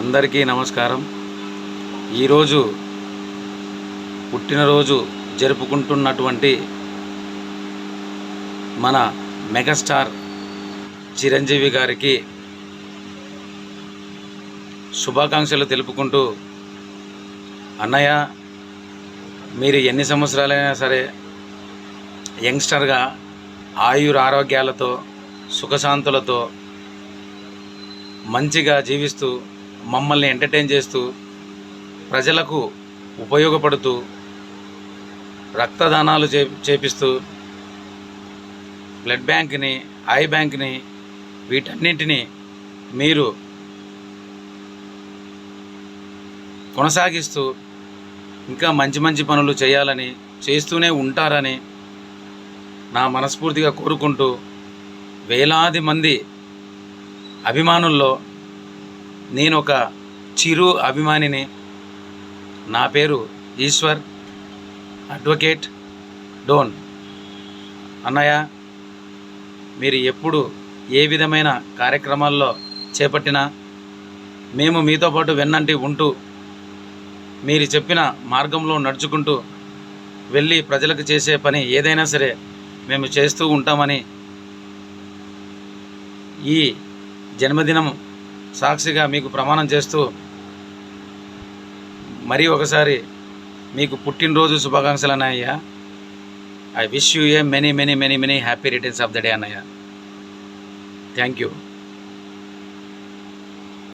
అందరికీ నమస్కారం. ఈరోజు పుట్టినరోజు జరుపుకుంటున్నటువంటి మన మెగాస్టార్ చిరంజీవి గారికి శుభాకాంక్షలు తెలుపుకుంటూ అన్నయ్య మీరు ఎన్ని సంవత్సరాలైనా సరే యంగ్స్టర్గా ఆయుర ఆరోగ్యాలతో సుఖశాంతులతో మంచిగా జీవిస్తూ మమ్మల్ని ఎంటర్టైన్ చేస్తూ ప్రజలకు ఉపయోగపడుతూ రక్తదానాలు చే చేపిస్తూ బ్లడ్ బ్యాంక్ని ఐ బ్యాంక్ని వీటన్నింటినీ మీరు కొనసాగిస్తూ ఇంకా మంచి మంచి పనులు చేయాలని చేస్తూనే ఉంటారని నా మనస్ఫూర్తిగా కోరుకుంటూ వేలాది మంది అభిమానుల్లో నేను ఒక చిరు అభిమానిని. నా పేరు ఈశ్వర్ అడ్వకేట్ డోన్. అన్నయ్య మీరు ఎప్పుడు ఏ విధమైన కార్యక్రమాల్లో చేపట్టినా మేము మీతో పాటు వెన్నంటి ఉంటూ మీరు చెప్పిన మార్గంలో నడుచుకుంటూ వెళ్ళి ప్రజలకు చేసే పని ఏదైనా సరే మేము చేస్తూ ఉంటామని ఈ జన్మదినం సాక్షిగా మీకు ప్రమాణం చేస్తూ మరీ ఒకసారి మీకు పుట్టినరోజు శుభాకాంక్షలు అన్నయ్య. I wish you a many many many many happy returns of the day అన్నయ్య. Thank you